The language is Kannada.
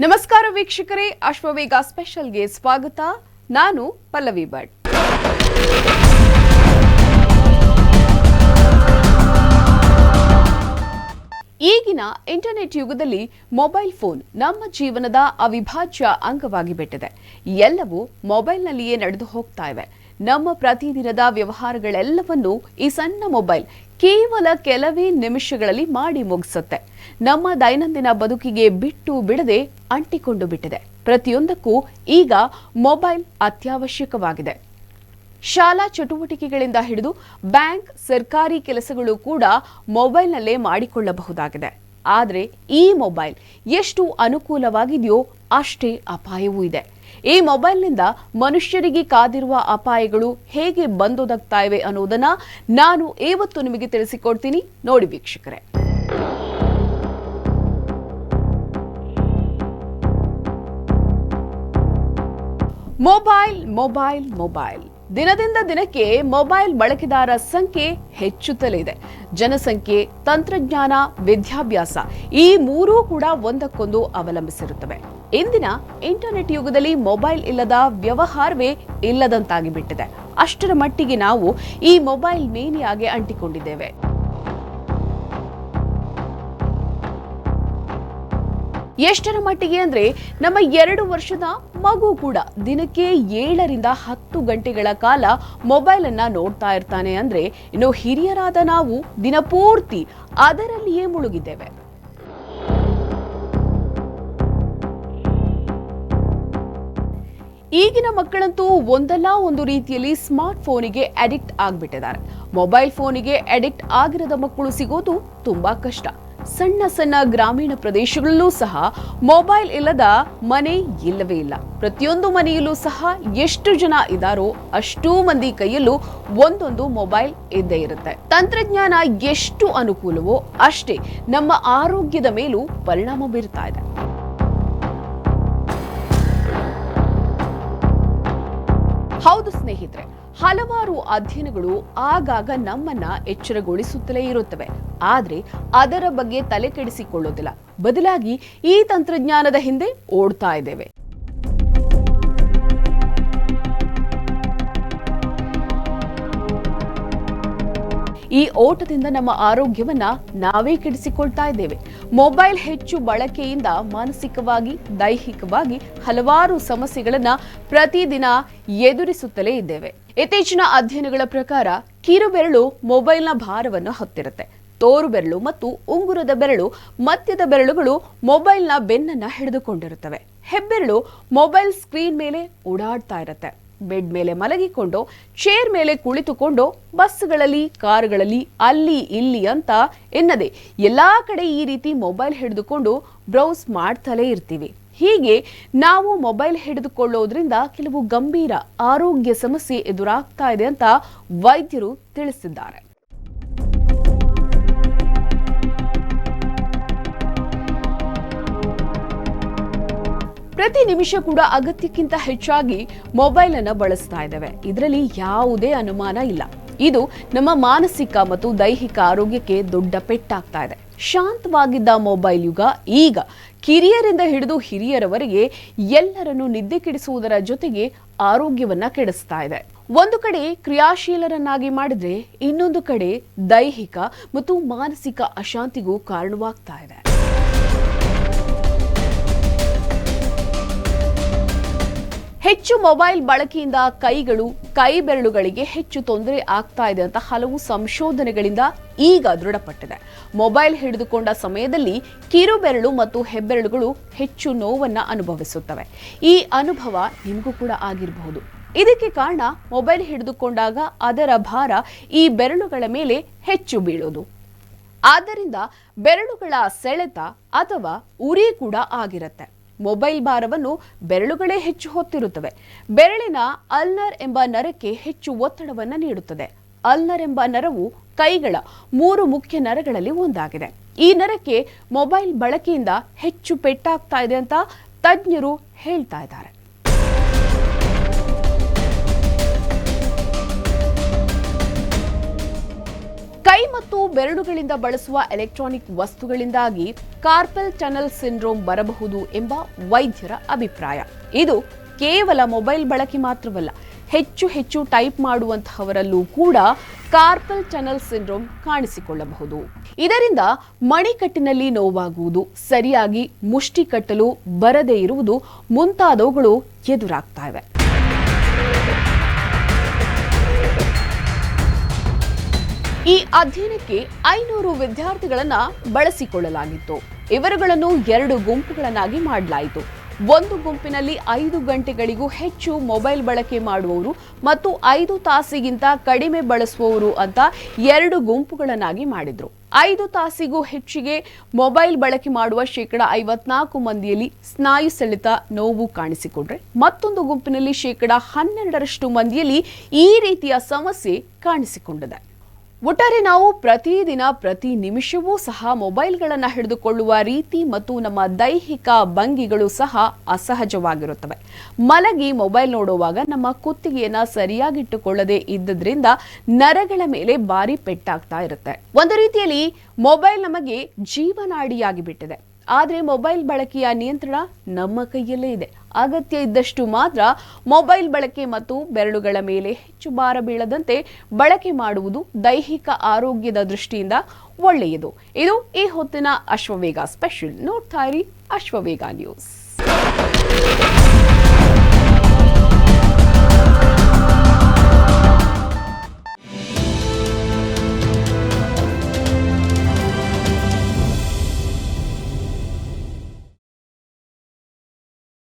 ನಮಸ್ಕಾರ ವೀಕ್ಷಕರೇ, ಅಶ್ವವೇಗ ಸ್ಪೆಷಲ್ಗೆ ಸ್ವಾಗತ. ನಾನು ಪಲ್ಲವಿ ಭಟ್. ಈಗಿನ ಇಂಟರ್ನೆಟ್ ಯುಗದಲ್ಲಿ ಮೊಬೈಲ್ ಫೋನ್ ನಮ್ಮ ಜೀವನದ ಅವಿಭಾಜ್ಯ ಅಂಗವಾಗಿ ಬಿಟ್ಟಿದೆ. ಎಲ್ಲವೂ ಮೊಬೈಲ್ನಲ್ಲಿಯೇ ನಡೆದು ಹೋಗ್ತಾ ಇವೆ. ನಮ್ಮ ಪ್ರತಿದಿನದ ವ್ಯವಹಾರಗಳೆಲ್ಲವನ್ನೂ ಈ ಸಣ್ಣ ಮೊಬೈಲ್ ಕೇವಲ ಕೆಲವೇ ನಿಮಿಷಗಳಲ್ಲಿ ಮಾಡಿ ಮುಗಿಸುತ್ತೆ. ನಮ್ಮ ದೈನಂದಿನ ಬದುಕಿಗೆ ಬಿಟ್ಟು ಬಿಡದೆ ಅಂಟಿಕೊಂಡು ಬಿಟ್ಟಿದೆ. ಪ್ರತಿಯೊಂದಕ್ಕೂ ಈಗ ಮೊಬೈಲ್ ಅತ್ಯವಶ್ಯಕವಾಗಿದೆ. ಶಾಲಾ ಚಟುವಟಿಕೆಗಳಿಂದ ಹಿಡಿದು ಬ್ಯಾಂಕ್, ಸರ್ಕಾರಿ ಕೆಲಸಗಳು ಕೂಡ ಮೊಬೈಲ್ನಲ್ಲೇ ಮಾಡಿಕೊಳ್ಳಬಹುದಾಗಿದೆ. ಆದರೆ ಈ ಮೊಬೈಲ್ ಎಷ್ಟು ಅನುಕೂಲವಾಗಿದೆಯೋ ಅಷ್ಟೇ ಅಪಾಯವೂ ಇದೆ. ಈ ಮೊಬೈಲ್ನಿಂದ ಮನುಷ್ಯರಿಗೆ ಕಾದಿರುವ ಅಪಾಯಗಳು ಹೇಗೆ ಬಂದೊದಗ್ತಾ ಇವೆ ಅನ್ನೋದನ್ನ ನಾನು ಇವತ್ತು ನಿಮಗೆ ತಿಳಿಸಿಕೊಡ್ತೀನಿ. ನೋಡಿ ವೀಕ್ಷಕರೇ. Mobile mobile mobile. ದಿನದಿಂದ ದಿನಕ್ಕೆ ಮೊಬೈಲ್ ಬಳಕೆದಾರ ಸಂಖ್ಯೆ ಹೆಚ್ಚುತ್ತಲೇ ಇದೆ ಜನಸಂಖ್ಯೆ, ತಂತ್ರಜ್ಞಾನ, ವಿದ್ಯಾಭ್ಯಾಸ ಈ ಮೂರೂ ಕೂಡ ಒಂದಕ್ಕೊಂದು ಅವಲಂಬಿಸಿರುತ್ತವೆ. ಇಂದಿನ ಇಂಟರ್ನೆಟ್ ಯುಗದಲ್ಲಿ ಮೊಬೈಲ್ ಇಲ್ಲದ ವ್ಯವಹಾರವೇ ಇಲ್ಲದಂತಾಗಿ ಬಿಟ್ಟಿದೆ ಅಷ್ಟರ ಮಟ್ಟಿಗೆ ನಾವು ಈ ಮೊಬೈಲ್ ಮೇನಿಯಾಗೆ ಅಂಟಿಕೊಂಡಿದ್ದೇವೆ. ಎಷ್ಟರ ಮಟ್ಟಿಗೆ ಅಂದ್ರೆ ನಮ್ಮ ಎರಡು ವರ್ಷದ ಮಗು ಕೂಡ ದಿನಕ್ಕೆ ಏಳರಿಂದ ಹತ್ತು ಗಂಟೆಗಳ ಕಾಲ ಮೊಬೈಲ್ ಅನ್ನ ನೋಡ್ತಾ ಇರ್ತಾನೆ ಅಂದ್ರೆ ಇನ್ನು ಹಿರಿಯರಾದ ನಾವು ದಿನಪೂರ್ತಿ ಅದರಲ್ಲಿಯೇ ಮುಳುಗಿದ್ದೇವೆ. ಈಗಿನ ಮಕ್ಕಳಂತೂ ಒಂದಲ್ಲ ಒಂದು ರೀತಿಯಲ್ಲಿ ಸ್ಮಾರ್ಟ್ ಫೋನಿಗೆ ಅಡಿಕ್ಟ್ ಆಗಿಬಿಟ್ಟಿದ್ದಾರೆ. ಮೊಬೈಲ್ ಫೋನಿಗೆ ಅಡಿಕ್ಟ್ ಆಗಿರದ ಮಕ್ಕಳು ಸಿಗೋದು ತುಂಬಾ ಕಷ್ಟ. ಸಣ್ಣ ಸಣ್ಣ ಗ್ರಾಮೀಣ ಪ್ರದೇಶಗಳಲ್ಲೂ ಸಹ ಮೊಬೈಲ್ ಇಲ್ಲದ ಮನೆ ಇಲ್ಲವೇ ಇಲ್ಲ. ಪ್ರತಿಯೊಂದು ಮನೆಯಲ್ಲೂ ಸಹ ಎಷ್ಟು ಜನ ಇದ್ದಾರೋ ಅಷ್ಟೂ ಮಂದಿ ಕೈಯಲ್ಲೂ ಒಂದೊಂದು ಮೊಬೈಲ್ ಇದ್ದೇ ಇರುತ್ತೆ. ತಂತ್ರಜ್ಞಾನ ಎಷ್ಟು ಅನುಕೂಲವೋ ಅಷ್ಟೇ ನಮ್ಮ ಆರೋಗ್ಯದ ಮೇಲೂ ಪರಿಣಾಮ ಬೀರ್ತಾ ಇದೆ. ಹೌದು ಸ್ನೇಹಿತರೆ, ಹಲವಾರು ಅಧ್ಯಯನಗಳು ಆಗಾಗ ನಮ್ಮನ್ನ ಎಚ್ಚರಗೊಳಿಸುತ್ತಲೇ ಇರುತ್ತವೆ. ಆದ್ರೆ ಅದರ ಬಗ್ಗೆ ತಲೆ ಕೆಡಿಸಿಕೊಳ್ಳೋದಿಲ್ಲ. ಬದಲಾಗಿ ಈ ತಂತ್ರಜ್ಞಾನದ ಹಿಂದೆ ಓಡ್ತಾ ಇದ್ದೇವೆ. ಈ ಓಟದಿಂದ ನಮ್ಮ ಆರೋಗ್ಯವನ್ನ ನಾವೇ ಕೆಡಿಸಿಕೊಳ್ತಾ ಇದ್ದೇವೆ. ಮೊಬೈಲ್ ಹೆಚ್ಚು ಬಳಕೆಯಿಂದ ಮಾನಸಿಕವಾಗಿ, ದೈಹಿಕವಾಗಿ ಹಲವಾರು ಸಮಸ್ಯೆಗಳನ್ನ ಪ್ರತಿದಿನ ಎದುರಿಸುತ್ತಲೇ ಇದ್ದೇವೆ. ಇತ್ತೀಚಿನ ಅಧ್ಯಯನಗಳ ಪ್ರಕಾರ ಕಿರುಬೆರಳು ಮೊಬೈಲ್ನ ಭಾರವನ್ನು ಹೊತ್ತಿರುತ್ತೆ. ತೋರು ಬೆರಳು ಮತ್ತು ಉಂಗುರದ ಬೆರಳು ಮಧ್ಯದ ಬೆರಳುಗಳು ಮೊಬೈಲ್ನ ಬೆನ್ನನ್ನ ಹಿಡಿದುಕೊಂಡಿರುತ್ತವೆ. ಹೆಬ್ಬೆರಳು ಮೊಬೈಲ್ ಸ್ಕ್ರೀನ್ ಮೇಲೆ ಓಡಾಡ್ತಾ ಇರುತ್ತೆ. ಬೆಡ್ ಮೇಲೆ ಮಲಗಿಕೊಂಡು ಚೇರ್ ಮೇಲೆ ಕುಳಿತುಕೊಂಡು ಬಸ್ಗಳಲ್ಲಿ, ಕಾರುಗಳಲ್ಲಿ ಅಲ್ಲಿ ಇಲ್ಲಿ ಅಂತ ಎನ್ನದೆ. ಎಲ್ಲ ಕಡೆ ಈ ರೀತಿ ಮೊಬೈಲ್ ಹಿಡಿದುಕೊಂಡು ಬ್ರೌಸ್ ಮಾಡ್ತಲೇ ಇರ್ತೀವಿ. ಹೀಗೆ ನಾವು ಮೊಬೈಲ್ ಹಿಡಿದುಕೊಳ್ಳೋದ್ರಿಂದ ಕೆಲವು ಗಂಭೀರ ಆರೋಗ್ಯ ಸಮಸ್ಯೆ ಎದುರಾಗ್ತಾ ಇದೆ ಅಂತ ವೈದ್ಯರು ತಿಳಿಸಿದ್ದಾರೆ. ಪ್ರತಿ ನಿಮಿಷ ಕೂಡ ಅಗತ್ಯಕ್ಕಿಂತ ಹೆಚ್ಚಾಗಿ ಮೊಬೈಲ್ ಅನ್ನು ಬಳಸ್ತಾ ಇದ್ದೇವೆ. ಇದರಲ್ಲಿ ಯಾವುದೇ ಅನುಮಾನ ಇಲ್ಲ. ಇದು ನಮ್ಮ ಮಾನಸಿಕ ಮತ್ತು ದೈಹಿಕ ಆರೋಗ್ಯಕ್ಕೆ ದೊಡ್ಡ ಪೆಟ್ಟಾಗ್ತಾ ಇದೆ. ಶಾಂತವಾಗಿದ್ದ ಮೊಬೈಲ್ ಯುಗ ಈಗ ಕಿರಿಯರಿಂದ ಹಿಡಿದು ಹಿರಿಯರವರೆಗೆ ಎಲ್ಲರನ್ನು ನಿದ್ದೆ ಕೆಡಿಸುವುದರ ಜೊತೆಗೆ ಆರೋಗ್ಯವನ್ನ ಕೆಡಿಸ್ತಾ ಇದೆ. ಒಂದು ಕಡೆ ಕ್ರಿಯಾಶೀಲರನ್ನಾಗಿ ಮಾಡಿದ್ರೆ ಇನ್ನೊಂದು ಕಡೆ ದೈಹಿಕ ಮತ್ತು ಮಾನಸಿಕ ಅಶಾಂತಿಗೂ ಕಾರಣವಾಗ್ತಾ ಇದೆ. ಹೆಚ್ಚು ಮೊಬೈಲ್ ಬಳಕೆಯಿಂದ ಕೈಗಳು, ಕೈ ಬೆರಳುಗಳಿಗೆ ಹೆಚ್ಚು ತೊಂದರೆ ಆಗ್ತಾ ಇದೆ ಅಂತ ಹಲವು ಸಂಶೋಧನೆಗಳಿಂದ ಈಗ ದೃಢಪಟ್ಟಿದೆ. ಮೊಬೈಲ್ ಹಿಡಿದುಕೊಂಡ ಸಮಯದಲ್ಲಿ ಕಿರುಬೆರಳು ಮತ್ತು ಹೆಬ್ಬೆರಳುಗಳು ಹೆಚ್ಚು ನೋವನ್ನು ಅನುಭವಿಸುತ್ತವೆ. ಈ ಅನುಭವ ನಿಮಗೂ ಕೂಡ ಆಗಿರಬಹುದು. ಇದಕ್ಕೆ ಕಾರಣ ಮೊಬೈಲ್ ಹಿಡಿದುಕೊಂಡಾಗ ಅದರ ಭಾರ ಈ ಬೆರಳುಗಳ ಮೇಲೆ ಹೆಚ್ಚು ಬೀಳೋದು. ಆದ್ದರಿಂದ ಬೆರಳುಗಳ ಸೆಳೆತ ಅಥವಾ ಉರಿ ಕೂಡ ಆಗಿರುತ್ತೆ. ಮೊಬೈಲ್ ಭಾರವನ್ನು ಬೆರಳುಗಳೇ ಹೆಚ್ಚು ಹೊತ್ತಿರುತ್ತವೆ. ಬೆರಳಿನ ಅಲ್ನರ್ ಎಂಬ ನರಕ್ಕೆ ಹೆಚ್ಚು ಒತ್ತಡವನ್ನು ನೀಡುತ್ತದೆ. ಅಲ್ನರ್ ಎಂಬ ನರವು ಕೈಗಳ ಮೂರು ಮುಖ್ಯ ನರಗಳಲ್ಲಿ ಒಂದಾಗಿದೆ. ಈ ನರಕ್ಕೆ ಮೊಬೈಲ್ ಬಳಕೆಯಿಂದ ಹೆಚ್ಚು ಪೆಟ್ಟಾಗ್ತಾ ಇದೆ ಅಂತ ತಜ್ಞರು ಹೇಳ್ತಾ ಇದ್ದಾರೆ. ಕೈ ಮತ್ತು ಬೆರಳುಗಳಿಂದ ಬಳಸುವ ಎಲೆಕ್ಟ್ರಾನಿಕ್ ವಸ್ತುಗಳಿಂದಾಗಿ ಕಾರ್ಪಲ್ ಟನಲ್ ಸಿಂಡ್ರೋಮ್ ಬರಬಹುದು ಎಂಬ ವೈದ್ಯರ ಅಭಿಪ್ರಾಯ. ಇದು ಕೇವಲ ಮೊಬೈಲ್ ಬಳಕೆ ಮಾತ್ರವಲ್ಲ, ಹೆಚ್ಚು ಹೆಚ್ಚು ಟೈಪ್ ಮಾಡುವಂತಹವರಲ್ಲೂ ಕೂಡ ಕಾರ್ಪಲ್ ಟನಲ್ ಸಿಂಡ್ರೋಮ್ ಕಾಣಿಸಿಕೊಳ್ಳಬಹುದು. ಇದರಿಂದ ಮಣಿಕಟ್ಟಿನಲ್ಲಿ ನೋವಾಗುವುದು, ಸರಿಯಾಗಿ ಮುಷ್ಟಿ ಕಟ್ಟಲು ಬರದೇ ಇರುವುದು ಮುಂತಾದವುಗಳು ಎದುರಾಗ್ತಾ ಇವೆ. ಈ ಅಧ್ಯಯನಕ್ಕೆ ಐನೂರು ವಿದ್ಯಾರ್ಥಿಗಳನ್ನ ಬಳಸಿಕೊಳ್ಳಲಾಗಿತ್ತು. ಇವರುಗಳನ್ನು ಎರಡು ಗುಂಪುಗಳನ್ನಾಗಿ ಮಾಡಲಾಯಿತು. ಒಂದು ಗುಂಪಿನಲ್ಲಿ ಐದು ಗಂಟೆಗಳಿಗೂ ಹೆಚ್ಚು ಮೊಬೈಲ್ ಬಳಕೆ ಮಾಡುವವರು ಮತ್ತು ಐದು ತಾಸಿಗಿಂತ ಕಡಿಮೆ ಬಳಸುವವರು ಅಂತ ಎರಡು ಗುಂಪುಗಳನ್ನಾಗಿ ಮಾಡಿದ್ರು. ಐದು ತಾಸಿಗೂ ಹೆಚ್ಚಿಗೆ ಮೊಬೈಲ್ ಬಳಕೆ ಮಾಡುವ ಶೇಕಡ ಐವತ್ನಾಲ್ಕು ಮಂದಿಯಲ್ಲಿ ಸ್ನಾಯು ಸೆಳೆತ ನೋವು ಕಾಣಿಸಿಕೊಂಡ್ರೆ, ಮತ್ತೊಂದು ಗುಂಪಿನಲ್ಲಿ ಶೇಕಡ ಹನ್ನೆರಡರಷ್ಟು ಮಂದಿಯಲ್ಲಿ ಈ ರೀತಿಯ ಸಮಸ್ಯೆ ಕಾಣಿಸಿಕೊಂಡಿದೆ. ಒಟ್ಟಾರೆ ನಾವು ಪ್ರತಿದಿನ, ಪ್ರತಿ ನಿಮಿಷವೂ ಸಹ ಮೊಬೈಲ್ಗಳನ್ನು ಹಿಡಿದುಕೊಳ್ಳುವ ರೀತಿ ಮತ್ತು ನಮ್ಮ ದೈಹಿಕ ಭಂಗಿಗಳು ಸಹ ಅಸಹಜವಾಗಿರುತ್ತವೆ. ಮಲಗಿ ಮೊಬೈಲ್ ನೋಡುವಾಗ ನಮ್ಮ ಕುತ್ತಿಗೆಯನ್ನು ಸರಿಯಾಗಿಟ್ಟುಕೊಳ್ಳದೆ ಇದ್ದದ್ರಿಂದ ನರಗಳ ಮೇಲೆ ಭಾರಿ ಪೆಟ್ಟಾಗ್ತಾ ಇರುತ್ತೆ. ಒಂದು ರೀತಿಯಲ್ಲಿ ಮೊಬೈಲ್ ನಮಗೆ ಜೀವನಾಡಿಯಾಗಿ ಬಿಟ್ಟಿದೆ ಆದರೆ ಮೊಬೈಲ್ ಬಳಕೆಯ ನಿಯಂತ್ರಣ ನಮ್ಮ ಕೈಯಲ್ಲೇ ಇದೆ. ಅಗತ್ಯ ಇದ್ದಷ್ಟು ಮಾತ್ರ ಮೊಬೈಲ್ ಬಳಕೆ ಮತ್ತು ಬೆರಳುಗಳ ಮೇಲೆ ಹೆಚ್ಚು ಭಾರ ಬೀಳದಂತೆ ಬಳಕೆ ಮಾಡುವುದು ದೈಹಿಕ ಆರೋಗ್ಯದ ದೃಷ್ಟಿಯಿಂದ ಒಳ್ಳೆಯದು. ಇದು ಈ ಹೊತ್ತಿನ ಅಶ್ವವೇಗ ಸ್ಪೆಷಲ್ ನೋಡ್ತಾ ಇರಿ ಅಶ್ವವೇಗ ನ್ಯೂಸ್